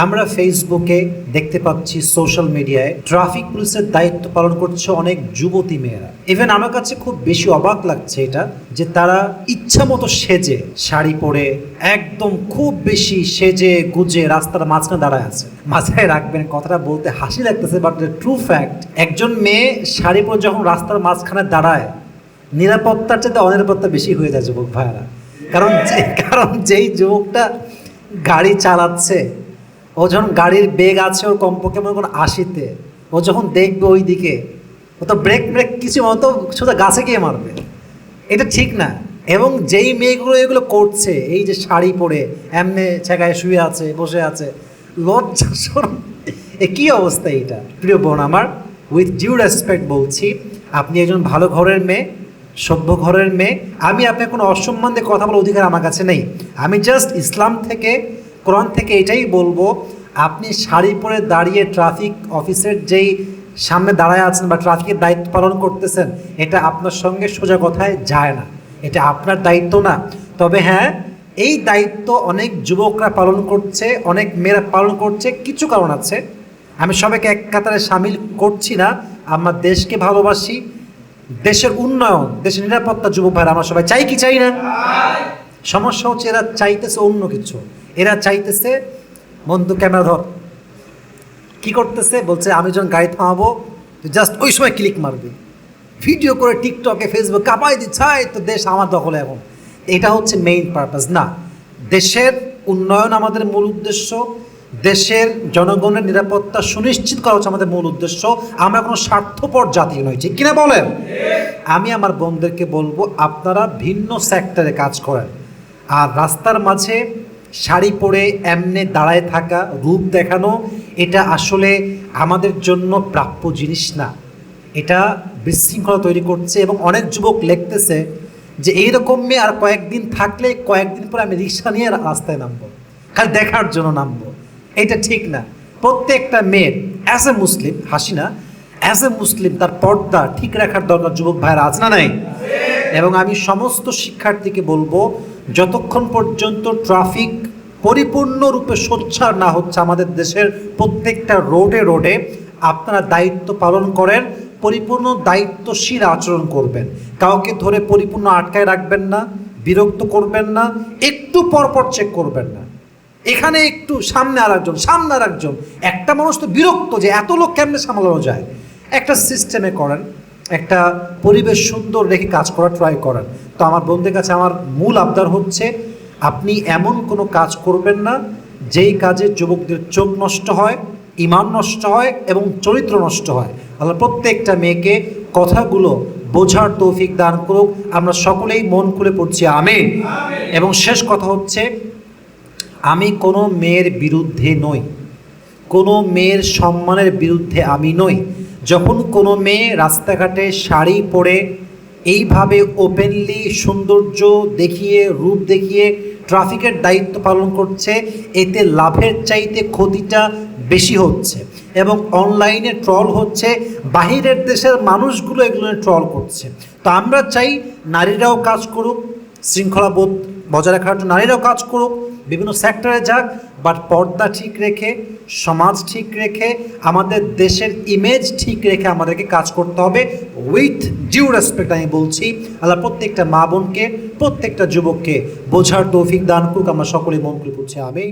আমরা ফেসবুকে দেখতে পাচ্ছি সোশ্যাল মিডিয়ায় ট্রাফিক পুলিশের দায়িত্ব পালন করছে অনেক যুবতী মেয়েরা। ইভেন আমার কাছে খুব বেশি অবাক লাগছে এটা, যে তারা ইচ্ছা মতো সেজে শাড়ি পরে একদম খুব বেশি সেজে গুজে রাস্তার মাঝখানে দাঁড়ায় আছে। মাথায় রাখবেন, কথাটা বলতে হাসি লাগতেছে বাট ট্রু ফ্যাক্ট একজন মেয়ে শাড়ি পরে যখন রাস্তার মাঝখানে দাঁড়ায়, নিরাপত্তার চাইতে অনিরাপত্তা বেশি হয়ে যায় যুবক ভাইয়ারা। কারণ কারণ যেই যুবকটা গাড়ি চালাচ্ছে ও যখন গাড়ির বেগ আছে, ওর কমপক্ষে মনে করুন আশিতে, ও যখন দেখবে ওই দিকে ও তো ব্রেক ব্রেক কিছু মতো সোজা গাছে গিয়ে মারবে। এটা ঠিক না। এবং যেই মেয়েগুলো এগুলো করছে, এই যে শাড়ি পরে, এমনি ছেঁকায় শুয়ে আছে, বসে আছে, লজ্জা শরম এ কী অবস্থা এটা? প্রিয় বোন আমার উইথ ডিউ রেসপেক্ট বলছি, আপনি একজন ভালো ঘরের মেয়ে, সভ্য ঘরের মেয়ে, আমি আপনার কোনো অসম্মান দিয়ে কথা বলার অধিকার আমার কাছে নেই। আমি জাস্ট ইসলাম থেকে কোরআন থেকে এটাই বলব আপনি শাড়ি পরে দাঁড়িয়ে ট্রাফিক অফিসের যেই সামনে দাঁড়ায় আছেন বা ট্রাফিকের দায়িত্ব পালন করতেছেন এটা আপনার সঙ্গে সোজা কথায় যায় না। এটা আপনার দায়িত্ব না। তবে হ্যাঁ এই দায়িত্ব অনেক যুবকরা পালন করছে অনেক মেয়েরা পালন করছে কিছু কারণ আছে। আমি সবাইকে এক কাতারে সামিল করছি না আমার দেশকে ভালোবাসি দেশের উন্নয়ন দেশের নিরাপত্তা যুবক ভাইরা আমরা সবাই চাই কি চাই না? সমস্যা হচ্ছে এরা চাইতেছে অন্য কিছু। এরা চাইতেছে, বন্ধু ক্যামেরা ধর। কি করতেছে? বলছে, আমি যখন গাড়ি থামাবো জাস্ট ওই সময় ক্লিক মারবি। ভিডিও করে টিকটকে ফেসবুক কাপাই দিচ্ছাই তো দেশ আমার দখলে এখন। এটা হচ্ছে মেইন পারপাস না, দেশের উন্নয়ন আমাদের মূল উদ্দেশ্য। দেশের জনগণের নিরাপত্তা সুনিশ্চিত করা হচ্ছে আমাদের মূল উদ্দেশ্য। আমরা কোনো স্বার্থপর জাতি নই, ঠিক কিনা বলেন? আমি আমার বোনদেরকে বলব, আপনারা ভিন্ন সেক্টরে কাজ করেন। আর রাস্তার মাঝে শাড়ি পরে এমনে দাঁড়ায় থাকা রূপ দেখানো এটা আসলে আমাদের জন্য প্রাপ্য জিনিস না। এটা বিশৃঙ্খলা তৈরি করছে এবং অনেক যুবক লিখতেছে যে এইরকম মেয়ে আর কয়েকদিন থাকলে কয়েকদিন পরে আমি রিক্সা নিয়ে রাস্তায় নামবো। খালি দেখার জন্য নামবো। এটা ঠিক না। প্রত্যেকটা মেয়ের অ্যাজ এ মুসলিম হাসি না অ্যাজ এ মুসলিম তার পর্দা ঠিক রাখার দরকার যুবক ভাইরা আছে না নাই? এবং আমি সমস্ত শিক্ষার্থীকে বলব যতক্ষণ পর্যন্ত ট্রাফিক পরিপূর্ণরূপে সোচ্চার না হচ্ছে আমাদের দেশের প্রত্যেকটা রোডে রোডে। আপনারা দায়িত্ব পালন করেন, পরিপূর্ণ দায়িত্বশীল আচরণ করবেন। কাউকে ধরে পরিপূর্ণ আটকায় রাখবেন না, বিরক্ত করবেন না, একটু পরপর চেক করবেন না। এখানে একটু সামনে আর একজন সামনে আর একজন একটা মানুষ তো বিরক্ত যে এত লোক কেমনে সামলানো যায়? একটা সিস্টেমে করেন, একটা পরিবেশ সুন্দর রেখে কাজ করা ট্রাই করেন। তো আমার বন্ধুদের কাছে আমার মূল আবদার হচ্ছে আপনি এমন কোনো কাজ করবেন না যেই কাজে যুবকদের চোখ নষ্ট হয় ইমান নষ্ট হয় এবং চরিত্র নষ্ট হয়। আল্লাহ প্রত্যেকটা মেয়েকে কথাগুলো বোঝার তৌফিক দান করুক। আমরা সকলেই মন খুলে পড়ছি আমি এবং শেষ কথা হচ্ছে আমি কোনো মেয়ের বিরুদ্ধে নই। কোনো মেয়ের সম্মানের বিরুদ্ধে আমি নই। যখন কোনো মেয়ে রাস্তাঘাটে শাড়ি পরে এইভাবে ওপেনলি সৌন্দর্য দেখিয়ে রূপ দেখিয়ে ট্রাফিকের দায়িত্ব পালন করছে, এতে লাভের চাইতে ক্ষতিটা বেশি হচ্ছে এবং অনলাইনে ট্রল হচ্ছে, বাহিরের দেশের মানুষগুলো এগুলো ট্রল করছে। তো আমরা চাই নারীরাও কাজ করুক, শৃঙ্খলাবোধ বজায় রাখার জন্য নারীরাও কাজ করুক। বিভিন্ন সেক্টরে যাক বাট পর্দা ঠিক রেখে, সমাজ ঠিক রেখে, আমাদের দেশের ইমেজ ঠিক রেখে আমাদেরকে কাজ করতে হবে। উইথ ডিউ রেসপেক্ট আমি বলছি, আল্লাহ প্রত্যেকটা মা বোনকে, প্রত্যেকটা যুবককে বোঝার তৌফিক দান করুক। আমরা সকলে মন করে পড়ছি আমি